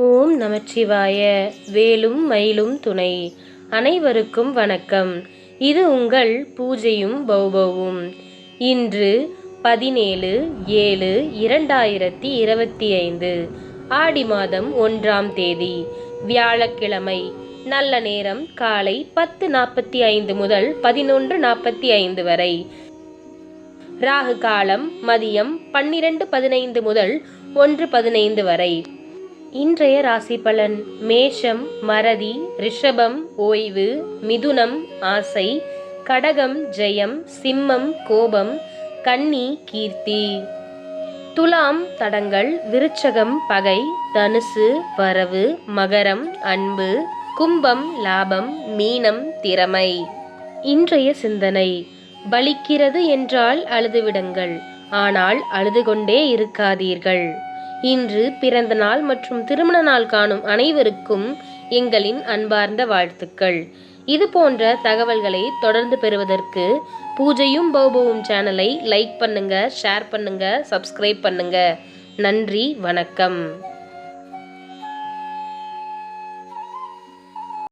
ஓம் நமச்சிவாய. வேலும் மயிலும் துணை. அனைவருக்கும் வணக்கம். இது உங்கள் பூஜையும் பௌபவும். இன்று பதினேழு ஏழு இரண்டாயிரத்தி இருபத்தி ஐந்து ஆடி மாதம் ஒன்றாம் தேதி வியாழக்கிழமை. நல்ல நேரம் காலை பத்து நாற்பத்தி ஐந்து முதல் பதினொன்று நாற்பத்தி ஐந்து வரை. ராகு காலம் மதியம் பன்னிரண்டு பதினைந்து முதல் ஒன்று பதினைந்து வரை. இன்றைய ராசி பலன் மேஷம் மறதி ரிஷபம் ஓய்வு மிதுனம் ஆசை கடகம் ஜெயம் சிம்மம் கோபம் கன்னி கீர்த்தி. துலாம் தடங்கள் விருச்சகம் பகை தனுசு வரவு மகரம் அன்பு கும்பம் லாபம் மீனம் திறமை. இன்றைய சிந்தனை பலிக்கிறது என்றால் அழுதுவிடுங்கள் ஆனால் அழுது கொண்டே இருக்காதீர்கள். இன்று பிறந்த நாள் மற்றும் திருமண நாள் காணும் அனைவருக்கும் எங்களின் அன்பார்ந்த வாழ்த்துக்கள். இது போன்ற தகவல்களை தொடர்ந்து பெறுவதற்கு பூஜையும் பௌபவும் சேனலை லைக் பண்ணுங்க ஷேர் பண்ணுங்க சப்ஸ்கிரைப் பண்ணுங்க. நன்றி வணக்கம்.